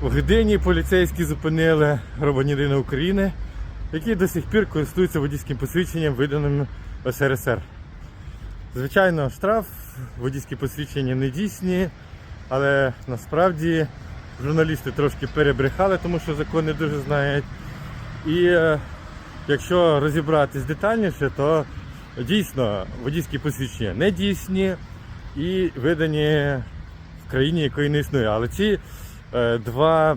В Гдині поліцейські зупинили громадянина України, який до сих пір користується водійським посвідченням, виданим СРСР. Звичайно, штраф, водійські посвідчення не дійсні, але насправді журналісти трошки перебрехали, тому що закон не дуже знають. І е, якщо розібратись детальніше, то дійсно водійські посвідчення не дійсні і видані в країні, якої не існує. Але ці два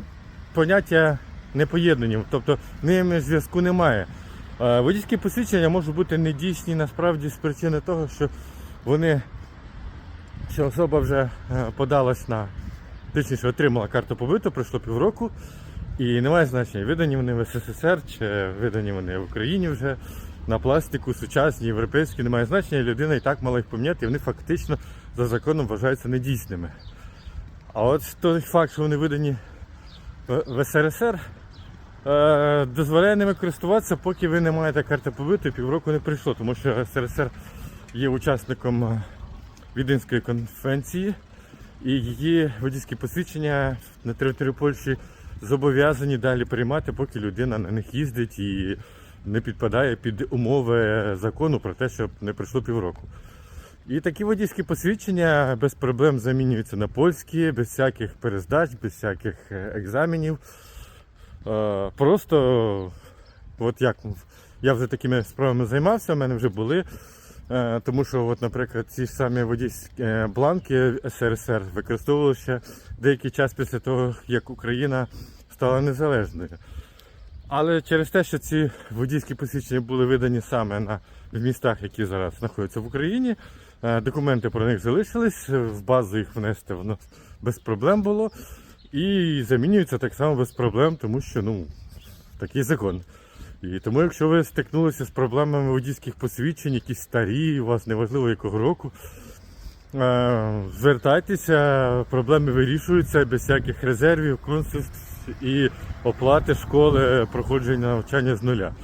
поняття не поєднані, тобто ними зв'язку немає. Е, водійські посвідчення можуть бути недійсні насправді з причини того, що вони, що особа вже е, подалась на точніше отримала карту побиту, пройшло півроку, і немає значення, видані вони в СССР чи видані вони в Україні вже на пластику, сучасні, європейські, немає значення, людина і так мала їх поміняти, і вони фактично за законом вважаються недійсними. А от той факт, що вони видані в СРСР, е, дозволяє ними користуватися, поки ви не маєте карти побиту, і півроку не прийшло, тому що СРСР є учасником е, Віденської конвенції, і її водійські посвідчення на території Польщі зобов'язані далі приймати, поки людина на них їздить і не підпадає під умови закону про те, щоб не пройшло півроку. І такі водійські посвідчення без проблем замінюються на польські, без всяких перездач, без всяких е, екзаменів. Е, Просто, от як я вже такими справами займався, в мене вже були. Е, Тому що, от, наприклад, ці самі водійські бланки СРСР використовувалися ще деякий час після того, як Україна стала незалежною. Але через те, що ці водійські посвідчення були видані саме на в містах, які зараз знаходяться в Україні, документи про них залишились, в базу їх внести воно без проблем було. І замінюються так само без проблем, тому що ну, такий закон. І тому, якщо ви стикнулися з проблемами водійських посвідчень, якісь старі, у вас неважливо якого року, е, звертайтеся, проблеми вирішуються без всяких резервів, консульств і оплати школи проходження навчання з нуля.